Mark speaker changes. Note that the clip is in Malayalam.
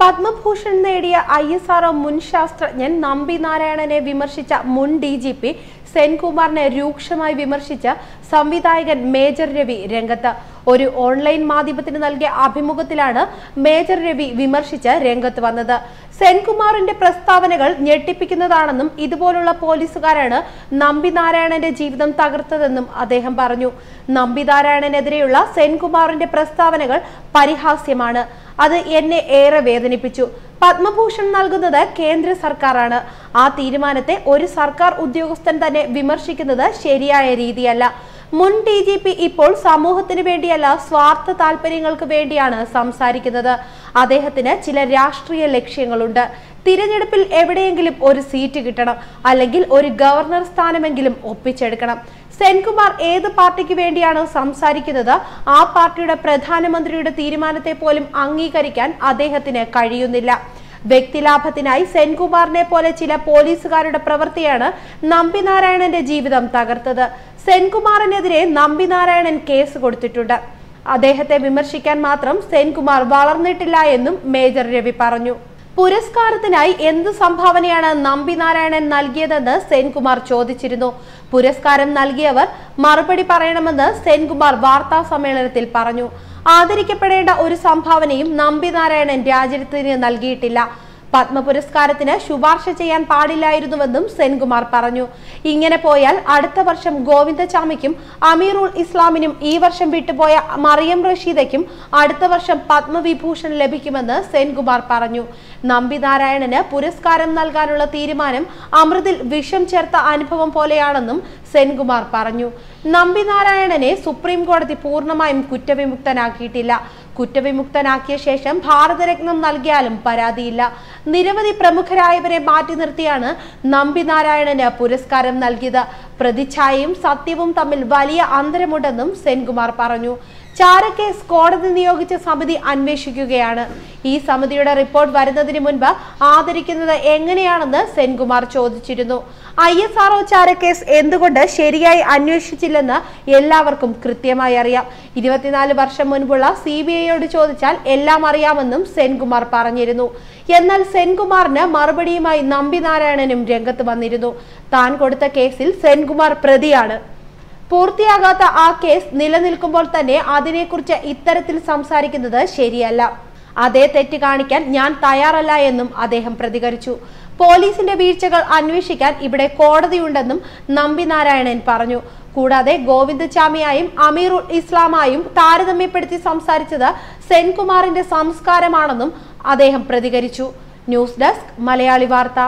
Speaker 1: പത്മഭൂഷൺ നേടിയ ഐ എസ് ആർഒ മുൻ ശാസ്ത്രജ്ഞൻ നമ്പി നാരായണനെ വിമർശിച്ച മുൻ ഡി ജി പി സെൻകുമാറിനെ രൂക്ഷമായി വിമർശിച്ച സംവിധായകൻ മേജർ രവി രംഗത്ത്. ഒരു ഓൺലൈൻ മാധ്യമത്തിന് നൽകിയ അഭിമുഖത്തിലാണ് മേജർ രവി വിമർശിച്ച് രംഗത്ത് വന്നത്. സെൻകുമാറിന്റെ പ്രസ്താവനകൾ ഞെട്ടിപ്പിക്കുന്നതാണെന്നും ഇതുപോലുള്ള പോലീസുകാരാണ് നമ്പി നാരായണന്റെ ജീവിതം തകർത്തതെന്നും അദ്ദേഹം പറഞ്ഞു. നമ്പി നാരായണനെതിരെയുള്ള സെൻകുമാറിന്റെ പ്രസ്താവനകൾ പരിഹാസ്യമാണ്. അത് എന്നെ ഏറെ വേദനിപ്പിച്ചു. പത്മഭൂഷൺ നൽകുന്നത് കേന്ദ്ര സർക്കാരാണ്. ആ തീരുമാനത്തെ ഒരു സർക്കാർ ഉദ്യോഗസ്ഥൻ തന്നെ വിമർശിക്കുന്നത് ശരിയായ രീതിയല്ല. മുൻ ഡി ജി പി ഇപ്പോൾ സമൂഹത്തിന് വേണ്ടിയല്ല സ്വാർത്ഥ താല്പര്യങ്ങൾക്ക് വേണ്ടിയാണ് സംസാരിക്കുന്നത്. അദ്ദേഹത്തിന് ചില രാഷ്ട്രീയ ലക്ഷ്യങ്ങളുണ്ട്. തിരഞ്ഞെടുപ്പിൽ എവിടെയെങ്കിലും ഒരു സീറ്റ് കിട്ടണം അല്ലെങ്കിൽ ഒരു ഗവർണർ സ്ഥാനമെങ്കിലും ഒപ്പിച്ചെടുക്കണം. സെൻകുമാർ ഏത് പാർട്ടിക്ക് വേണ്ടിയാണ് സംസാരിക്കുന്നത്? ആ പാർട്ടിയുടെ പ്രധാനമന്ത്രിയുടെ തീരുമാനത്തെ പോലും അംഗീകരിക്കാൻ അദ്ദേഹത്തിന് കഴിയുന്നില്ല. വ്യക്തിലാഭത്തിനായി സെൻകുമാറിനെ പോലെ ചില പോലീസുകാരുടെ പ്രവൃത്തിയാണ് നമ്പിനാരായണന്റെ ജീവിതം തകർത്തത്. സെൻകുമാറിനെതിരെ നമ്പിനാരായണൻ കേസ് കൊടുത്തിട്ടുണ്ട്. അദ്ദേഹത്തെ വിമർശിക്കാൻ മാത്രം സെൻകുമാർ വളർന്നിട്ടില്ല എന്നും മേജർ രവി പറഞ്ഞു. പുരസ്കാരത്തിനായി എന്ത് സംഭാവനയാണ് നമ്പി നാരായണൻ നൽകിയതെന്ന് സെൻകുമാർ ചോദിച്ചിരുന്നു. പുരസ്കാരം നൽകിയവർ മറുപടി പറയണമെന്ന് സെൻകുമാർ വാർത്താ സമ്മേളനത്തിൽ പറഞ്ഞു. ആദരിക്കപ്പെടേണ്ട ഒരു സംഭാവനയും നമ്പി നാരായണൻ രാജ്യത്തിന് നൽകിയിട്ടില്ല. പത്മ പുരസ്കാരത്തിന് ശുപാർശ ചെയ്യാൻ പാടില്ലായിരുന്നുവെന്നും സെൻകുമാർ പറഞ്ഞു. ഇങ്ങനെ പോയാൽ അടുത്ത വർഷം ഗോവിന്ദചാമിക്കും അമീറുൽ ഇസ്ലാമിനും ഈ വർഷം വിട്ടുപോയ മറിയം റഷീദയ്ക്കും അടുത്ത വർഷം പത്മവിഭൂഷൺ ലഭിക്കുമെന്ന് സെൻകുമാർ പറഞ്ഞു. നമ്പി നാരായണന് പുരസ്കാരം നൽകാനുള്ള തീരുമാനം അമൃതിൽ വിഷം ചേർത്ത അനുഭവം പോലെയാണെന്നും സെൻകുമാർ പറഞ്ഞു. നമ്പി നാരായണനെ സുപ്രീം കോടതി പൂർണമായും കുറ്റവിമുക്തനാക്കിയിട്ടില്ല. കുറ്റവിമുക്തനാക്കിയ ശേഷം ഭാരതരത്നം നൽകിയാലും പരാതിയില്ല. നിരവധി പ്രമുഖരായവരെ മാറ്റി നിർത്തിയാണ് നമ്പി നാരായണന് പുരസ്കാരം നൽകിയത്. പ്രതിച്ഛായയും സത്യവും തമ്മിൽ വലിയ അന്തരമുണ്ടെന്നും സെൻകുമാർ പറഞ്ഞു. ചാരക്കേസ് കോടതി നിയോഗിച്ച സമിതി അന്വേഷിക്കുകയാണ്. ഈ സമിതിയുടെ റിപ്പോർട്ട് വരുന്നതിന് മുൻപ് ആദരിക്കുന്നത് എങ്ങനെയാണെന്ന് സെൻകുമാർ ചോദിച്ചിരുന്നു. ഐ എസ് ആർഒ ചാരക്കേസ് എന്തുകൊണ്ട് ശരിയായി അന്വേഷിച്ചില്ലെന്ന് എല്ലാവർക്കും കൃത്യമായി അറിയാം. ഇരുപത്തിനാല് വർഷം മുൻപുള്ള സി ബി ഐയോട് ചോദിച്ചാൽ എല്ലാം അറിയാമെന്നും സെൻകുമാർ പറഞ്ഞിരുന്നു. എന്നാൽ സെൻകുമാറിന് മറുപടിയുമായി നമ്പി നാരായണനും രംഗത്ത് വന്നിരുന്നു. താൻ കൊടുത്ത കേസിൽ സെൻകുമാർ പ്രതിയാണ്. പൂർത്തിയാകാത്ത ആ കേസ് നിലനിൽക്കുമ്പോൾ തന്നെ അതിനെക്കുറിച്ച് ഇത്തരത്തിൽ സംസാരിക്കുന്നത് ശരിയല്ല. അതേ തെറ്റ് കാണിക്കാൻ ഞാൻ തയ്യാറല്ല എന്നും അദ്ദേഹം പ്രതികരിച്ചു. പോലീസിന്റെ വീഴ്ചകൾ അന്വേഷിക്കാൻ ഇവിടെ കോടതിയുണ്ടെന്നും നമ്പി നാരായണൻ പറഞ്ഞു. കൂടാതെ ഗോവിന്ദചാമിയായും അമീറുൽ ഇസ്ലാമായും താരതമ്യപ്പെടുത്തി സംസാരിച്ചത് സെൻകുമാറിന്റെ സംസ്കാരമാണെന്നും അദ്ദേഹം പ്രതികരിച്ചു. ന്യൂസ് ഡെസ്ക് മലയാളി വാർത്ത.